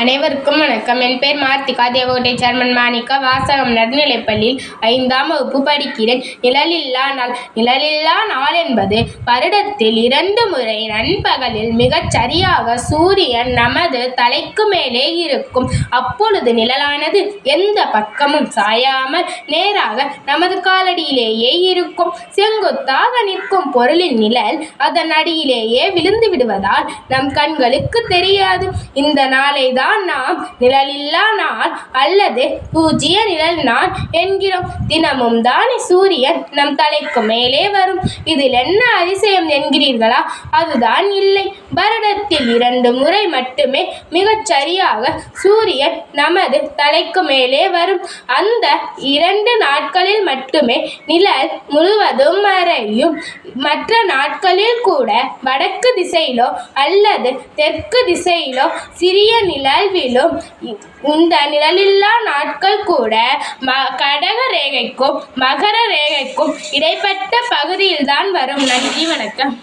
அனைவருக்கும் வணக்கம். என் பேர் மார்த்திகா. தேவகோட்டை சேர்மன் மாணிக்கா. வாசகம் நடுநிலைப்பள்ளியில் ஐந்தாம் வகுப்பு படிக்கிறேன். நிழலில்லா நாள். நிழலில்லா நாள் என்பது வருடத்தில் இரண்டு முறை நண்பகலில் மிகச் சரியாக சூரியன் நமது தலைக்கு மேலே இருக்கும். அப்பொழுது நிழலானது எந்த பக்கமும் சாயாமல் நேராக நமது காலடியிலேயே இருக்கும். செங்குத்தாக நிற்கும் பொருளின் நிழல் அதன் அடியிலேயே விழுந்து விடுவதால் நம் கண்களுக்கு தெரியாது. இந்த நாளை தான் நாம் நிழலில்லா நாள் அல்லது பூஜ்ய நிழல் நாள் என்கிறோம். தினமும் தானே சூரியன் நம் தலைக்கு மேலே வரும். இதில் என்ன அதிசயம் என்கிறீர்களா? அதுதான் இல்லை. வருடத்தில் இரண்டு முறை மட்டுமே மிகச் சரியாக சூரியன் நமது தலைக்கு மேலே வரும். அந்த இரண்டு நாட்களில் மட்டுமே நிழல் முழுவதும் மறையும். மற்ற நாட்களில் கூட வடக்கு திசையிலோ அல்லது தெற்கு திசையிலோ சிறிய நிழல் விழும். இந்த நிழலில்லா நாட்கள் கூட ம கடக ரேகைக்கும் மகர ரேகைக்கும் இடைப்பட்ட பகுதியில்தான் வரும். நன்றி வணக்கம்.